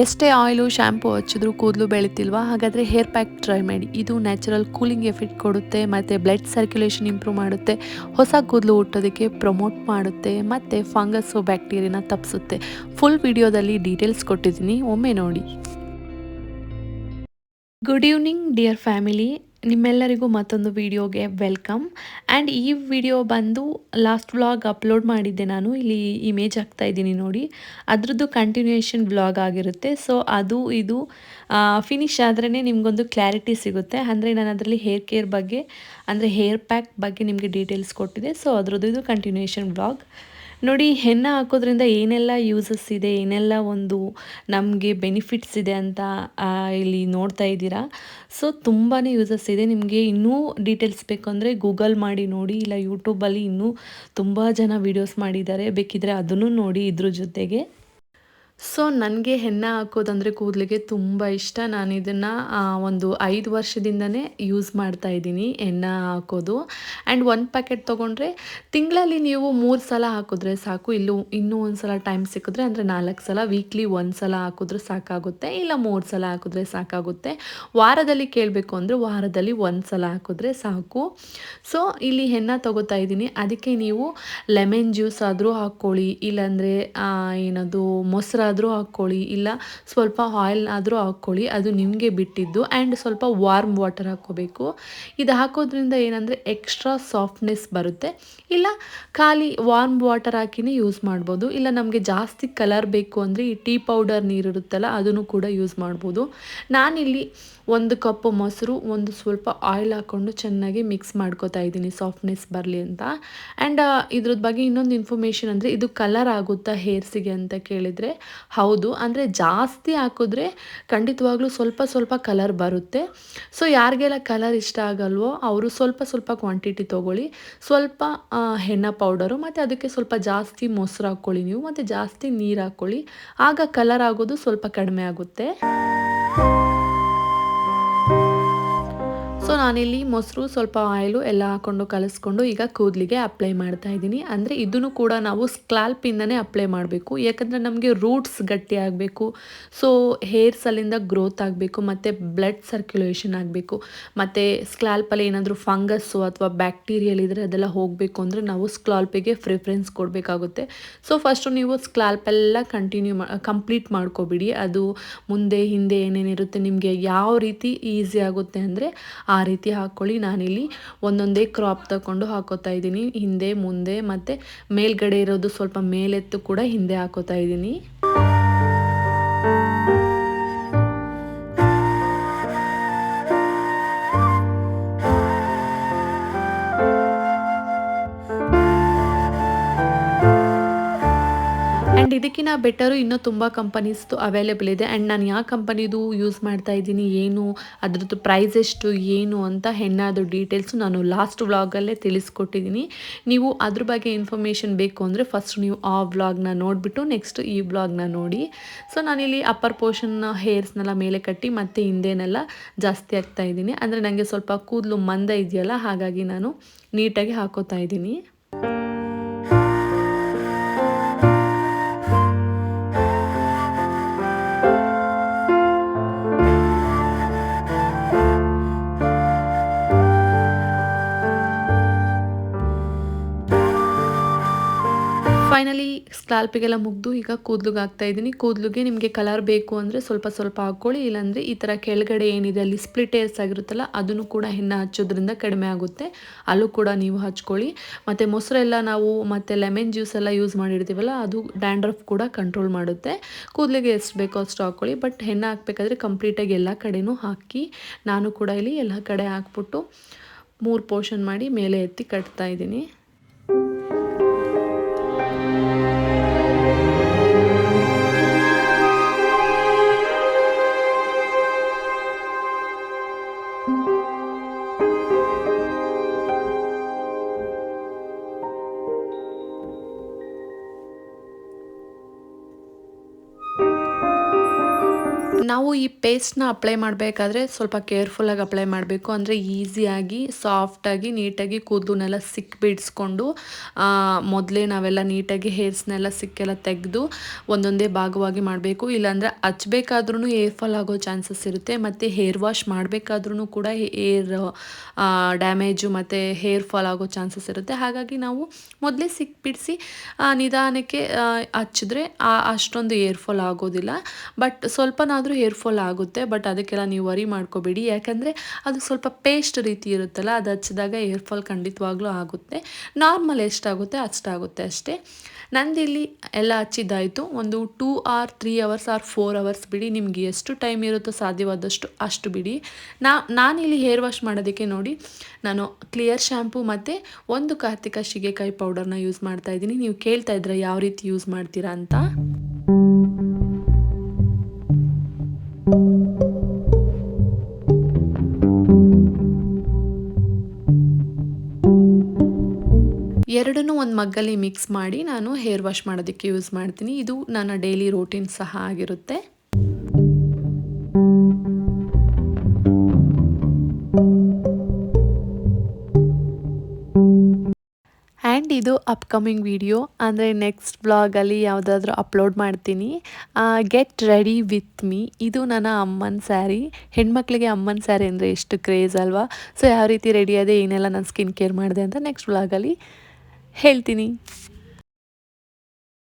ಎಷ್ಟೇ oil shampoo ಹಚ್ಚಿದ್ರು ಕೂದಲು ಬೆಳೀತಿಲ್ವಾ? ಹಾಗಾದರೆ ಹೇರ್ ಪ್ಯಾಕ್ ಟ್ರೈ ಮಾಡಿ. ಇದು ನ್ಯಾಚುರಲ್ ಕೂಲಿಂಗ್ ಎಫೆಕ್ಟ್ ಕೊಡುತ್ತೆ, ಮತ್ತು ಬ್ಲಡ್ ಸರ್ಕ್ಯುಲೇಷನ್ ಇಂಪ್ರೂವ್ ಮಾಡುತ್ತೆ, ಹೊಸ ಕೂದಲು ಹುಟ್ಟೋದಕ್ಕೆ ಪ್ರಮೋಟ್ ಮಾಡುತ್ತೆ, ಮತ್ತು ಫಂಗಸ್ಸು ಬ್ಯಾಕ್ಟೀರಿಯಾನ ತಪ್ಪಿಸುತ್ತೆ ಫುಲ್ ವಿಡಿಯೋದಲ್ಲಿ ಡೀಟೇಲ್ಸ್ ಕೊಟ್ಟಿದ್ದೀನಿ. ಒಮ್ಮೆ ನೋಡಿ. ಗುಡ್ ಈವ್ನಿಂಗ್ ಡಿಯರ್ ಫ್ಯಾಮಿಲಿ ನಿಮ್ಮೆಲ್ಲರಿಗೂ ಮತ್ತೊಂದು ವಿಡಿಯೋಗೆ ವೆಲ್ಕಮ್. ಆ್ಯಂಡ್ ಈ ವಿಡಿಯೋ ಬಂದು ಲಾಸ್ಟ್ ವ್ಲಾಗ್ ಅಪ್ಲೋಡ್ ಮಾಡಿದ್ದೆ ನಾನು. ಇಲ್ಲಿ ಇಮೇಜ್ ಹಾಕ್ತಾ ಇದ್ದೀನಿ ನೋಡಿ. ಅದರದ್ದು ಕಂಟಿನ್ಯೂಯೇಷನ್ ವ್ಲಾಗ್ ಆಗಿರುತ್ತೆ. ಸೊ ಅದು ಇದು ಫಿನಿಶ್ ಆದ್ರೇ ನಿಮಗೊಂದು ಕ್ಲಾರಿಟಿ ಸಿಗುತ್ತೆ. ಅಂದರೆ ನಾನು ಅದರಲ್ಲಿ ಹೇರ್ ಕೇರ್ ಬಗ್ಗೆ, ಅಂದರೆ ಹೇರ್ ಪ್ಯಾಕ್ ಬಗ್ಗೆ ನಿಮಗೆ ಡೀಟೇಲ್ಸ್ ಕೊಟ್ಟಿದೆ ಸೊ ಅದರದ್ದು ಇದು ಕಂಟಿನ್ಯೂಯೇಷನ್ ವ್ಲಾಗ್ ನೋಡಿ, ಹೆಣ್ಣೆ ಹಾಕೋದ್ರಿಂದ ಏನೆಲ್ಲ ಯೂಸಸ್ ಇದೆ, ಏನೆಲ್ಲ ಒಂದು ನಮಗೆ ಬೆನಿಫಿಟ್ಸ್ ಇದೆ ಅಂತ ಇಲ್ಲಿ ನೋಡ್ತಾ ಇದ್ದೀರಾ? ಸೊ ತುಂಬಾ ಯೂಸಸ್ ಇದೆ. ನಿಮಗೆ ಇನ್ನೂ ಡೀಟೇಲ್ಸ್ ಬೇಕು ಅಂದರೆ ಗೂಗಲ್ ಮಾಡಿ, ನೋಡಿ, ಇಲ್ಲ ಯೂಟ್ಯೂಬಲ್ಲಿ ಇನ್ನೂ ತುಂಬ ಜನ ವೀಡಿಯೋಸ್ ಮಾಡಿದ್ದಾರೆ. ಬೇಕಿದ್ರೆ ಅದನ್ನು ನೋಡಿ ಇದ್ರ ಜೊತೆಗೆ. ಸೊ ನನಗೆ ಹೆಣ್ಣೆ ಹಾಕೋದಂದರೆ ಕೂದಲಿಗೆ ತುಂಬ ಇಷ್ಟ. ನಾನು ಇದನ್ನು ಒಂದು ಐದು ವರ್ಷದಿಂದನೇ ಯೂಸ್ ಮಾಡ್ತಾ ಇದ್ದೀನಿ ಎಣ್ಣೆ ಹಾಕೋದು. ಆ್ಯಂಡ್ ಒಂದು ಪ್ಯಾಕೆಟ್ ತೊಗೊಂಡ್ರೆ ತಿಂಗಳಲ್ಲಿ ನೀವು ಮೂರು ಸಲ ಹಾಕಿದ್ರೆ ಸಾಕು. ಇಲ್ಲೂ, ಇನ್ನೂ ಒಂದು ಸಲ ಟೈಮ್ ಸಿಕ್ಕಿದ್ರೆ ಅಂದರೆ ನಾಲ್ಕು ಸಲ ವೀಕ್ಲಿ ಒಂದು ಸಲ ಹಾಕಿದ್ರೆ ಸಾಕಾಗುತ್ತೆ. ಇಲ್ಲ ಮೂರು ಸಲ ಹಾಕಿದ್ರೆ ಸಾಕಾಗುತ್ತೆ. ವಾರದಲ್ಲಿ ಕೇಳಬೇಕು ಅಂದರೆ ವಾರದಲ್ಲಿ ಒಂದು ಸಲ ಹಾಕಿದ್ರೆ ಸಾಕು. ಸೊ ಇಲ್ಲಿ ಹೆಣ್ಣೆ ತೊಗೋತಾ ಇದ್ದೀನಿ. ಅದಕ್ಕೆ ನೀವು ಲೆಮನ್ ಜ್ಯೂಸ್ ಆದರೂ ಹಾಕ್ಕೊಳ್ಳಿ. ಇಲ್ಲಾಂದರೆ ಏನದು ಮೊಸರು ಆದರೂ ಹಾಕ್ಕೊಳ್ಳಿ, ಇಲ್ಲ ಸ್ವಲ್ಪ ಆಯಿಲ್ ಆದರೂ ಹಾಕ್ಕೊಳ್ಳಿ, ಅದು ನಿಮಗೆ ಬಿಟ್ಟಿದ್ದು ಆ್ಯಂಡ್ ಸ್ವಲ್ಪ ವಾರ್ಮ್ ವಾಟರ್ ಹಾಕ್ಕೋಬೇಕು. ಇದು ಹಾಕೋದ್ರಿಂದ ಏನಂದರೆ ಎಕ್ಸ್ಟ್ರಾ ಸಾಫ್ಟ್ನೆಸ್ ಬರುತ್ತೆ. ಇಲ್ಲ ಖಾಲಿ ವಾರ್ಮ್ ವಾಟರ್ ಹಾಕಿನೇ ಯೂಸ್ ಮಾಡ್ಬೋದು. ಇಲ್ಲ ನಮಗೆ ಜಾಸ್ತಿ ಕಲರ್ ಬೇಕು ಅಂದರೆ ಈ ಟೀ ಪೌಡರ್ ನೀರಿರುತ್ತಲ್ಲ ಅದನ್ನು ಕೂಡ ಯೂಸ್ ಮಾಡ್ಬೋದು. ನಾನಿಲ್ಲಿ ಒಂದು ಕಪ್ಪು ಮೊಸರು, ಒಂದು ಸ್ವಲ್ಪ ಆಯಿಲ್ ಹಾಕ್ಕೊಂಡು ಚೆನ್ನಾಗಿ ಮಿಕ್ಸ್ ಮಾಡ್ಕೋತಾ ಇದ್ದೀನಿ ಸಾಫ್ಟ್ನೆಸ್ ಬರಲಿ ಅಂತ. ಆ್ಯಂಡ್ ಇದ್ರದ್ದು ಬಗ್ಗೆ ಇನ್ನೊಂದು ಇನ್ಫಾರ್ಮೇಷನ್ ಅಂದರೆ ಇದು ಕಲರ್ ಆಗುತ್ತಾ ಹೇರ್ಸಿಗೆ ಅಂತ ಕೇಳಿದರೆ ಹೌದು, ಅಂದರೆ ಜಾಸ್ತಿ ಹಾಕಿದ್ರೆ ಖಂಡಿತವಾಗ್ಲೂ ಸ್ವಲ್ಪ ಸ್ವಲ್ಪ ಕಲರ್ ಬರುತ್ತೆ. ಸೊ ಯಾರಿಗೆಲ್ಲ ಕಲರ್ ಇಷ್ಟ ಆಗಲ್ವೋ ಅವರು ಸ್ವಲ್ಪ ಸ್ವಲ್ಪ ಕ್ವಾಂಟಿಟಿ ತೊಗೊಳ್ಳಿ. ಸ್ವಲ್ಪ ಹೆಣ್ಣ ಪೌಡರು ಮತ್ತು ಅದಕ್ಕೆ ಸ್ವಲ್ಪ ಜಾಸ್ತಿ ಮೊಸರು ಹಾಕ್ಕೊಳ್ಳಿ ನೀವು, ಮತ್ತು ಜಾಸ್ತಿ ನೀರು ಹಾಕ್ಕೊಳ್ಳಿ. ಆಗ ಕಲರ್ ಆಗೋದು ಸ್ವಲ್ಪ ಕಡಿಮೆ ಆಗುತ್ತೆ. ಸೊ ನಾನಿಲ್ಲಿ ಮೊಸರು, ಸ್ವಲ್ಪ ಆಯಿಲು ಎಲ್ಲ ಹಾಕೊಂಡು ಕಲಿಸ್ಕೊಂಡು ಈಗ ಕೂದಲಿಗೆ ಅಪ್ಲೈ ಮಾಡ್ತಾ ಇದ್ದೀನಿ. ಅಂದರೆ ಇದನ್ನು ಕೂಡ ನಾವು ಸ್ಕ್ಲಾಲ್ಪಿಂದನೇ ಅಪ್ಲೈ ಮಾಡಬೇಕು. ಯಾಕಂದರೆ ನಮಗೆ ರೂಟ್ಸ್ ಗಟ್ಟಿ ಆಗಬೇಕು. ಸೊ ಹೇರ್ಸ್ ಅಲ್ಲಿಂದ ಗ್ರೋತ್ ಆಗಬೇಕು. ಮತ್ತು ಬ್ಲಡ್ ಸರ್ಕ್ಯುಲೇಷನ್ ಆಗಬೇಕು. ಮತ್ತು ಸ್ಕ್ಲಾಲ್ಪಲ್ಲಿ ಏನಾದರೂ ಫಂಗಸ್ಸು ಅಥವಾ ಬ್ಯಾಕ್ಟೀರಿಯಲ್ ಇದ್ದರೆ ಅದೆಲ್ಲ ಹೋಗಬೇಕು ಅಂದರೆ ನಾವು ಸ್ಕ್ಲಾಲ್ಪಿಗೆ ಪ್ರಿಫರೆನ್ಸ್ ಕೊಡಬೇಕಾಗುತ್ತೆ. ಸೊ ಫಸ್ಟು ನೀವು ಸ್ಕ್ಲಾಲ್ಪೆಲ್ಲ ಕಂಟಿನ್ಯೂ ಮಾ ಕಂಪ್ಲೀಟ್ ಮಾಡ್ಕೊಬಿಡಿ. ಅದು ಮುಂದೆ, ಹಿಂದೆ ಏನೇನಿರುತ್ತೆ, ನಿಮಗೆ ಯಾವ ರೀತಿ ಈಸಿ ಆಗುತ್ತೆ ಅಂದರೆ ಆ ರೀತಿ ಹಾಕ್ಕೊಳ್ಳಿ ನಾನಿಲ್ಲಿ ಒಂದೊಂದೇ ಕ್ರಾಪ್ ತಗೊಂಡು ಹಾಕೋತಾ ಇದ್ದೀನಿ. ಹಿಂದೆ, ಮುಂದೆ ಮತ್ತು ಮೇಲ್ಗಡೆ ಇರೋದು ಸ್ವಲ್ಪ ಮೇಲೆತ್ತು ಕೂಡ ಹಿಂದೆ ಹಾಕೋತಾ ಇದ್ದೀನಿ. ಇದಕ್ಕಿಂತ ಬೆಟರು ಇನ್ನೂ ತುಂಬ ಕಂಪನೀಸ್ದು ಅವೈಲೇಬಲ್ ಇದೆ. ಆ್ಯಂಡ್ ನಾನು ಯಾವ ಕಂಪನಿದು ಯೂಸ್ ಮಾಡ್ತಾ ಇದ್ದೀನಿ, ಏನು, ಅದ್ರದ್ದು ಪ್ರೈಸ್ ಎಷ್ಟು, ಏನು ಅಂತ ಹೆಣ್ಣಾದ ಡೀಟೇಲ್ಸು ನಾನು ಲಾಸ್ಟ್ ವ್ಲಾಗಲ್ಲೇ ತಿಳಿಸ್ಕೊಟ್ಟಿದ್ದೀನಿ. ನೀವು ಅದ್ರ ಬಗ್ಗೆ ಇನ್ಫಾರ್ಮೇಷನ್ ಬೇಕು ಅಂದರೆ ಫಸ್ಟ್ ನೀವು ಆ ವ್ಲಾಗ್ನ ನೋಡಿಬಿಟ್ಟು ನೆಕ್ಸ್ಟ್ ಈ ವ್ಲಾಗ್ನ ನೋಡಿ. ಸೊ ನಾನಿಲ್ಲಿ ಅಪ್ಪರ್ ಪೋರ್ಷನ್ ಹೇರ್ಸ್ನೆಲ್ಲ ಮೇಲೆ ಕಟ್ಟಿ ಮತ್ತು ಹಿಂದೆನೆಲ್ಲ ಜಾಸ್ತಿ ಆಗ್ತಾ ಇದ್ದೀನಿ. ಅಂದರೆ ನನಗೆ ಸ್ವಲ್ಪ ಕೂದಲು ಮಂದ ಇದೆಯಲ್ಲ, ಹಾಗಾಗಿ ನಾನು ನೀಟಾಗಿ ಹಾಕೋತಾ ಇದ್ದೀನಿ. ಸ್ಕ್ಲಾಲ್ಪಿಗೆಲ್ಲ ಮುಗ್ದು ಈಗ ಕೂದಲಿಗೆ ಹಾಕ್ತಾ ಇದ್ದೀನಿ. ಕೂದಲಿಗೆ ನಿಮಗೆ ಕಲರ್ ಬೇಕು ಅಂದರೆ ಸ್ವಲ್ಪ ಸ್ವಲ್ಪ ಹಾಕ್ಕೊಳ್ಳಿ. ಇಲ್ಲಾಂದರೆ ಈ ಥರ ಕೆಳಗಡೆ ಏನಿದೆ, ಅಲ್ಲಿ ಸ್ಪ್ಲಿಟ್ ಏರ್ಸ್ ಆಗಿರುತ್ತಲ್ಲ, ಅದನ್ನು ಕೂಡ ಹೆಣ್ಣು ಹಚ್ಚೋದ್ರಿಂದ ಕಡಿಮೆ ಆಗುತ್ತೆ. ಅಲ್ಲೂ ಕೂಡ ನೀವು ಹಚ್ಕೊಳ್ಳಿ. ಮತ್ತು ಮೊಸರೆಲ್ಲ ನಾವು ಮತ್ತು ಲೆಮನ್ ಜ್ಯೂಸ್ ಎಲ್ಲ ಯೂಸ್ ಮಾಡಿರ್ತೀವಲ್ಲ, ಅದು ಡ್ಯಾಂಡ್ರಫ್ ಕೂಡ ಕಂಟ್ರೋಲ್ ಮಾಡುತ್ತೆ. ಕೂದಲಿಗೆ ಎಷ್ಟು ಬೇಕೋ ಅಷ್ಟು ಹಾಕ್ಕೊಳ್ಳಿ. ಬಟ್ ಹೆಣ್ಣು ಹಾಕ್ಬೇಕಾದ್ರೆ ಕಂಪ್ಲೀಟಾಗಿ ಎಲ್ಲ ಕಡೆನೂ ಹಾಕಿ, ನಾನು ಕೂಡ ಇಲ್ಲಿ ಎಲ್ಲ ಕಡೆ ಹಾಕ್ಬಿಟ್ಟು ಮೂರು ಪೋರ್ಷನ್ ಮಾಡಿ ಮೇಲೆ ಎತ್ತಿ ಕಟ್ತಾ ಇದ್ದೀನಿ. ನಾವು ಈ ಪೇಸ್ಟ್ನ ಅಪ್ಲೈ ಮಾಡಬೇಕಾದ್ರೆ ಸ್ವಲ್ಪ ಕೇರ್ಫುಲ್ಲಾಗಿ ಅಪ್ಲೈ ಮಾಡಬೇಕು. ಅಂದರೆ ಈಸಿಯಾಗಿ ಸಾಫ್ಟಾಗಿ ನೀಟಾಗಿ ಕೂದಲನ್ನೆಲ್ಲ ಸಿಕ್ ಬಿಡಿಸ್ಕೊಂಡು ಮೊದಲೇ ನಾವೆಲ್ಲ ನೀಟಾಗಿ ಹೇರ್ಸ್ನೆಲ್ಲ ಸಿಕ್ಕೆಲ್ಲ ತೆಗೆದು ಒಂದೊಂದೇ ಭಾಗವಾಗಿ ಮಾಡಬೇಕು. ಇಲ್ಲಾಂದರೆ ಹಚ್ಬೇಕಾದ್ರೂ ಏರ್ ಫಾಲ್ ಆಗೋ ಚಾನ್ಸಸ್ ಇರುತ್ತೆ. ಮತ್ತು ಹೇರ್ ವಾಶ್ ಮಾಡಬೇಕಾದ್ರೂ ಕೂಡ ಏರ್ ಡ್ಯಾಮೇಜು ಮತ್ತು ಹೇರ್ ಫಾಲ್ ಆಗೋ ಚಾನ್ಸಸ್ ಇರುತ್ತೆ. ಹಾಗಾಗಿ ನಾವು ಮೊದಲೇ ಸಿಕ್ಬಿಡಿಸಿ ನಿಧಾನಕ್ಕೆ ಹಚ್ಚಿದ್ರೆ ಅಷ್ಟೊಂದು ಏರ್ ಫಾಲ್ ಆಗೋದಿಲ್ಲ. ಬಟ್ ಸ್ವಲ್ಪನಾದರೂ ಹೇರ್ ಫಾಲ್ ಆಗುತ್ತೆ, ಬಟ್ ಅದಕ್ಕೆಲ್ಲ ನೀವು ವರಿ ಮಾಡ್ಕೋಬೇಡಿ. ಯಾಕಂದರೆ ಅದು ಸ್ವಲ್ಪ ಪೇಸ್ಟ್ ರೀತಿ ಇರುತ್ತಲ್ಲ, ಅದು ಹಚ್ಚಿದಾಗ ಏರ್ ಫಾಲ್ ಖಂಡಿತವಾಗ್ಲೂ ಆಗುತ್ತೆ. ನಾರ್ಮಲ್ ಎಷ್ಟಾಗುತ್ತೆ ಅಷ್ಟಾಗುತ್ತೆ ಅಷ್ಟೇ. ನಂದಿಲ್ಲಿ ಎಲ್ಲ ಹಚ್ಚಿದ್ದಾಯಿತು. ಒಂದು two or three hours or four hours ಬಿಡಿ, ನಿಮಗೆ ಎಷ್ಟು ಟೈಮ್ ಇರುತ್ತೋ ಸಾಧ್ಯವಾದಷ್ಟು ಅಷ್ಟು ಬಿಡಿ. ನಾ, ನಾನಿಲ್ಲಿ ಹೇರ್ ವಾಶ್ ಮಾಡೋದಕ್ಕೆ ನೋಡಿ, ನಾನು ಕ್ಲಿಯರ್ ಶ್ಯಾಂಪು ಮತ್ತು ಒಂದು ಕಾರ್ತಿಕ ಶಿಗೆಕಾಯಿ ಪೌಡರ್ನ ಯೂಸ್ ಮಾಡ್ತಾ ಇದ್ದೀನಿ. ನೀವು ಕೇಳ್ತಾ ಇದ್ರೆ ಯಾವ ರೀತಿ ಯೂಸ್ ಮಾಡ್ತೀರಾ ಅಂತ. ಎರಡನ್ನೂ ಒಂದು ಮಗ್ಗಲ್ಲಿ ಮಿಕ್ಸ್ ಮಾಡಿ ನಾನು ಹೇರ್ ವಾಶ್ ಮಾಡೋದಕ್ಕೆ ಯೂಸ್ ಮಾಡ್ತೀನಿ. ಇದು ನನ್ನ ಡೈಲಿ ರೋಟೀನ್ ಸಹ ಆಗಿರುತ್ತೆ. ಆ್ಯಂಡ್ ಇದು ಅಪ್ಕಮಿಂಗ್ ವಿಡಿಯೋ ಅಂದರೆ ನೆಕ್ಸ್ಟ್ ಬ್ಲಾಗಲ್ಲಿ ಯಾವುದಾದ್ರೂ ಅಪ್ಲೋಡ್ ಮಾಡ್ತೀನಿ. ಗೆಟ್ ರೆಡಿ ವಿತ್ ಮೀ ಇದು ನನ್ನ ಅಮ್ಮನ ಸ್ಯಾರಿ ಹೆಣ್ಮಕ್ಳಿಗೆ ಅಮ್ಮನ ಸ್ಯಾರಿ ಅಂದರೆ ಎಷ್ಟು ಕ್ರೇಜ್ ಅಲ್ವಾ? ಸೊ ಯಾವ ರೀತಿ ರೆಡಿ ಅದೇ ಏನೆಲ್ಲ ನಾನು ಸ್ಕಿನ್ ಕೇರ್ ಮಾಡಿದೆ ಅಂತ ನೆಕ್ಸ್ಟ್ ಬ್ಲಾಗಲ್ಲಿ ಹೇಳ್ತೀನಿ.